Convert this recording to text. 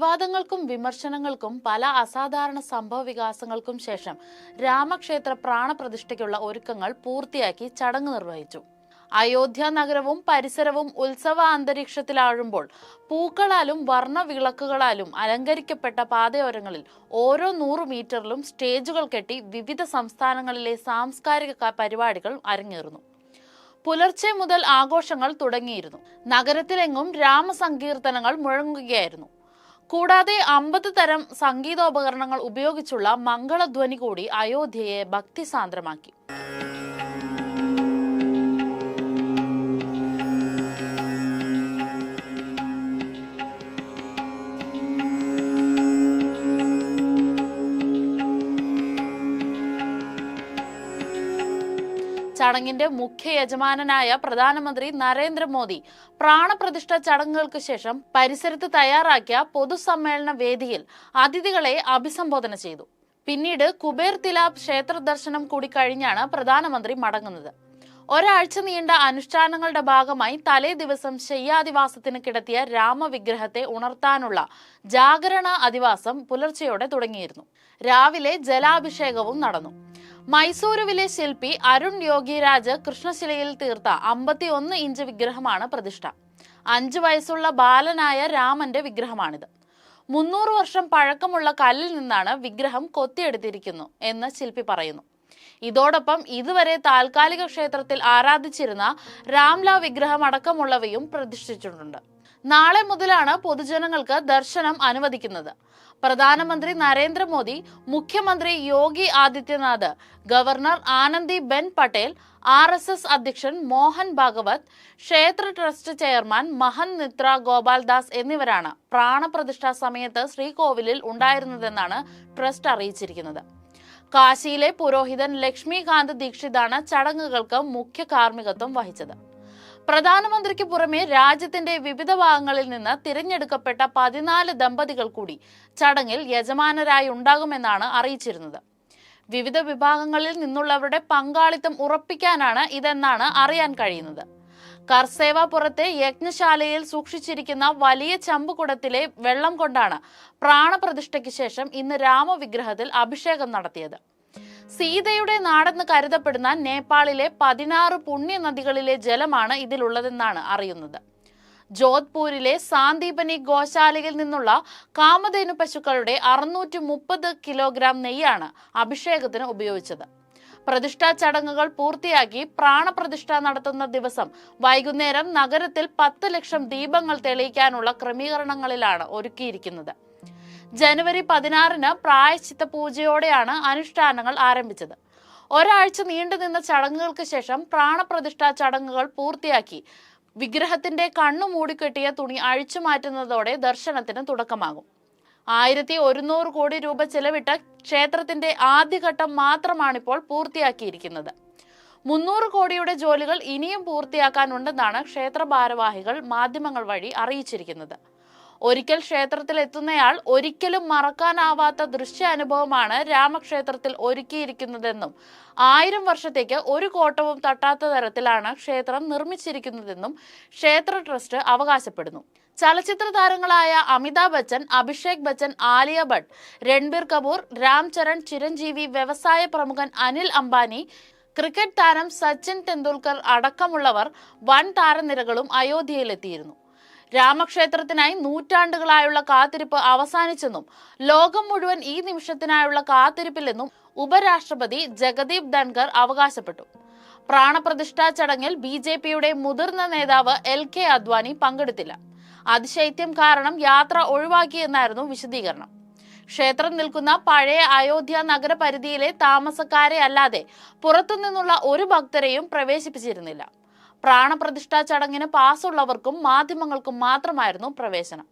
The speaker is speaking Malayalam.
വിവാദങ്ങൾക്കും വിമർശനങ്ങൾക്കും പല അസാധാരണ സംഭവ വികാസങ്ങൾക്കും ശേഷം രാമക്ഷേത്ര പ്രാണപ്രതിഷ്ഠയ്ക്കുള്ള ഒരുക്കങ്ങൾ പൂർത്തിയാക്കി ചടങ്ങ് നിർവഹിച്ചു. അയോധ്യ നഗരവും പരിസരവും ഉത്സവ അന്തരീക്ഷത്തിലാഴുമ്പോൾ പൂക്കളാലും വർണ വിളക്കുകളാലും അലങ്കരിക്കപ്പെട്ട പാതയോരങ്ങളിൽ ഓരോ നൂറ് മീറ്ററിലും സ്റ്റേജുകൾ കെട്ടി വിവിധ സംസ്ഥാനങ്ങളിലെ സാംസ്കാരിക പരിപാടികൾ അരങ്ങേറുന്നു. പുലർച്ചെ മുതൽ ആഘോഷങ്ങൾ തുടങ്ങിയിരുന്നു. നഗരത്തിലെങ്ങും രാമസങ്കീർത്തനങ്ങൾ മുഴങ്ങുകയായിരുന്നു. കൂടാതെ അമ്പത് തരം സംഗീതോപകരണങ്ങൾ ഉപയോഗിച്ചുള്ള മംഗളധ്വനി കൂടി അയോധ്യയെ ഭക്തിസാന്ദ്രമാക്കി. ചടങ്ങിന്റെ മുഖ്യ യജമാനനായ പ്രധാനമന്ത്രി നരേന്ദ്രമോദി പ്രാണപ്രതിഷ്ഠ ചടങ്ങുകൾക്ക് ശേഷം പരിസരത്ത് തയ്യാറാക്കിയ പൊതുസമ്മേളന വേദിയിൽ അതിഥികളെ അഭിസംബോധന ചെയ്തു. പിന്നീട് കുബേർ തിലാബ് ക്ഷേത്ര ദർശനം കൂടി കഴിഞ്ഞാണ് പ്രധാനമന്ത്രി മടങ്ങുന്നത്. ഒരാഴ്ച നീണ്ട അനുഷ്ഠാനങ്ങളുടെ ഭാഗമായി തലേ ദിവസം ശയ്യാദിവാസത്തിന് കിടത്തിയ രാമവിഗ്രഹത്തെ ഉണർത്താനുള്ള ജാഗരണ അധിവാസം പുലർച്ചെയോടെ തുടങ്ങിയിരുന്നു. രാവിലെ ജലാഭിഷേകവും നടന്നു. മൈസൂരുവിലെ ശില്പി അരുൺ യോഗിരാജ് കൃഷ്ണശിലയിൽ തീർത്ത അമ്പത്തിയൊന്ന് ഇഞ്ച് വിഗ്രഹമാണ് പ്രതിഷ്ഠ. അഞ്ചു വയസ്സുള്ള ബാലനായ രാമന്റെ വിഗ്രഹമാണിത്. മുന്നൂറ് വർഷം പഴക്കമുള്ള കല്ലിൽ നിന്നാണ് വിഗ്രഹം കൊത്തിയെടുത്തിരിക്കുന്നു എന്ന് ശില്പി പറയുന്നു. ഇതോടൊപ്പം ഇതുവരെ താൽക്കാലിക ക്ഷേത്രത്തിൽ ആരാധിച്ചിരുന്ന രാംല വിഗ്രഹം അടക്കമുള്ളവയും പ്രതിഷ്ഠിച്ചിട്ടുണ്ട്. നാളെ മുതലാണ് പൊതുജനങ്ങൾക്ക് ദർശനം അനുവദിക്കുന്നത്. പ്രധാനമന്ത്രി നരേന്ദ്രമോദി മുഖ്യമന്ത്രി Yogi Adityanath governor Anandi Ben Patel R S S അധ്യക്ഷൻ മോഹൻ ഭാഗവത് ക്ഷേത്ര ട്രസ്റ്റ് ചെയർമാൻ മഹൻ നിത്ര ഗോപാൽദാസ് എന്നിവരാണ് പ്രാണപ്രതിഷ്ഠാ സമയത്ത് ശ്രീകോവിലിൽ ഉണ്ടായിരുന്നതെന്നാണ് ട്രസ്റ്റ് അറിയിച്ചിരിക്കുന്നത്. കാശിയിലെ പുരോഹിതൻ ലക്ഷ്മികാന്ത് ദീക്ഷിതാണ് ചടങ്ങുകൾക്ക് മുഖ്യ കാർമ്മികത്വം വഹിച്ചത്. പ്രധാനമന്ത്രിക്ക് പുറമെ രാജ്യത്തിന്റെ വിവിധ ഭാഗങ്ങളിൽ നിന്ന് തിരഞ്ഞെടുക്കപ്പെട്ട പതിനാല് ദമ്പതികൾ കൂടി ചടങ്ങിൽ യജമാനരായി ഉണ്ടാകുമെന്നാണ് അറിയിച്ചിരുന്നത്. വിവിധ വിഭാഗങ്ങളിൽ നിന്നുള്ളവരുടെ പങ്കാളിത്തം ഉറപ്പിക്കാനാണ് ഇതെന്നാണ് അറിയാൻ കഴിയുന്നത്. കർസേവാപുരത്തെ യജ്ഞശാലയിൽ സൂക്ഷിച്ചിരിക്കുന്ന വലിയ ചമ്പുകുടത്തിലെ വെള്ളം കൊണ്ടാണ് പ്രാണപ്രതിഷ്ഠയ്ക്ക് ശേഷം ഇന്ന് രാമവിഗ്രഹത്തിൽ അഭിഷേകം നടത്തിയത്. സീതയുടെ നാടെന്ന് കരുതപ്പെടുന്ന നേപ്പാളിലെ പതിനാറ് പുണ്യ നദികളിലെ ജലമാണ് ഇതിലുള്ളതെന്നാണ് അറിയുന്നത്. ജോധ്പൂരിലെ സാന്ദീപനി ഗോശാലയിൽ നിന്നുള്ള കാമധേനു പശുക്കളുടെ അറുന്നൂറ്റി മുപ്പത് കിലോഗ്രാം നെയ്യാണ് അഭിഷേകത്തിന് ഉപയോഗിച്ചത്. പ്രതിഷ്ഠാ ചടങ്ങുകൾ പൂർത്തിയാക്കി പ്രാണപ്രതിഷ്ഠ നടത്തുന്ന ദിവസം വൈകുന്നേരം നഗരത്തിൽ പത്ത് ലക്ഷം ദീപങ്ങൾ തെളിയിക്കാനുള്ള ക്രമീകരണങ്ങളിലാണ് ഒരുക്കിയിരിക്കുന്നത്. ജനുവരി പതിനാറിന് പ്രായശ്ചിത്ത പൂജയോടെയാണ് അനുഷ്ഠാനങ്ങൾ ആരംഭിച്ചത്. ഒരാഴ്ച നീണ്ടുനിന്ന ചടങ്ങുകൾക്ക് ശേഷം പ്രാണപ്രതിഷ്ഠ ചടങ്ങുകൾ പൂർത്തിയാക്കി. വിഗ്രഹത്തിന്റെ കണ്ണു മൂടിക്കെട്ടിയ തുണി അഴിച്ചു മാറ്റുന്നതോടെ ദർശനത്തിന് തുടക്കമാകും. ആയിരത്തി ഒരുന്നൂറ് കോടി രൂപ ചെലവിട്ട ക്ഷേത്രത്തിന്റെ ആദ്യഘട്ടം മാത്രമാണിപ്പോൾ പൂർത്തിയാക്കിയിരിക്കുന്നത്. മുന്നൂറ് കോടിയുടെ ജോലികൾ ഇനിയും പൂർത്തിയാക്കാനുണ്ടെന്നാണ് ക്ഷേത്ര ഭാരവാഹികൾ മാധ്യമങ്ങൾ വഴി അറിയിച്ചിരിക്കുന്നത്. ഒരിക്കൽ ക്ഷേത്രത്തിൽ എത്തുന്നയാൾ ഒരിക്കലും മറക്കാനാവാത്ത ദൃശ്യാനുഭവമാണ് രാമക്ഷേത്രത്തിൽ ഒരുക്കിയിരിക്കുന്നതെന്നും ആയിരം വർഷത്തേക്ക് ഒരു കോട്ടവും തട്ടാത്ത തരത്തിലാണ് ക്ഷേത്രം നിർമ്മിച്ചിരിക്കുന്നതെന്നും ക്ഷേത്ര ട്രസ്റ്റ് അവകാശപ്പെടുന്നു. ചലച്ചിത്ര താരങ്ങളായ അമിതാഭ് ബച്ചൻ അഭിഷേക് ബച്ചൻ ആലിയ ഭട്ട് രൺബീർ കപൂർ രാംചരൺ ചിരഞ്ജീവി വ്യവസായ പ്രമുഖൻ അനിൽ അംബാനി ക്രിക്കറ്റ് താരം സച്ചിൻ തെണ്ടുൽക്കർ അടക്കമുള്ളവർ വൻ താരനിരകളും അയോധ്യയിലെത്തിയിരുന്നു. രാമക്ഷേത്രത്തിനായി നൂറ്റാണ്ടുകളായുള്ള കാത്തിരിപ്പ് അവസാനിച്ചെന്നും ലോകം മുഴുവൻ ഈ നിമിഷത്തിനായുള്ള കാത്തിരിപ്പില്ലെന്നും ഉപരാഷ്ട്രപതി ജഗദീപ് ധൻകർ അവകാശപ്പെട്ടു. പ്രാണപ്രതിഷ്ഠാ ചടങ്ങിൽ ബി ജെ പിയുടെ മുതിർന്ന നേതാവ് എൽ കെ അദ്വാനി പങ്കെടുത്തില്ല. അതിശൈത്യം കാരണം യാത്ര ഒഴിവാക്കിയെന്നായിരുന്നു വിശദീകരണം. ക്ഷേത്രം നിൽക്കുന്ന പഴയ അയോധ്യ നഗരപരിധിയിലെ താമസക്കാരെ അല്ലാതെ പുറത്തുനിന്നുള്ള ഒരു ഭക്തരെയും പ്രവേശിപ്പിച്ചിരുന്നില്ല. പ്രാണപ്രതിഷ്ഠാ ചടങ്ങിന് പാസ്സുള്ളവർക്കും മാധ്യമങ്ങൾക്കും മാത്രമായിരുന്നു പ്രവേശനം.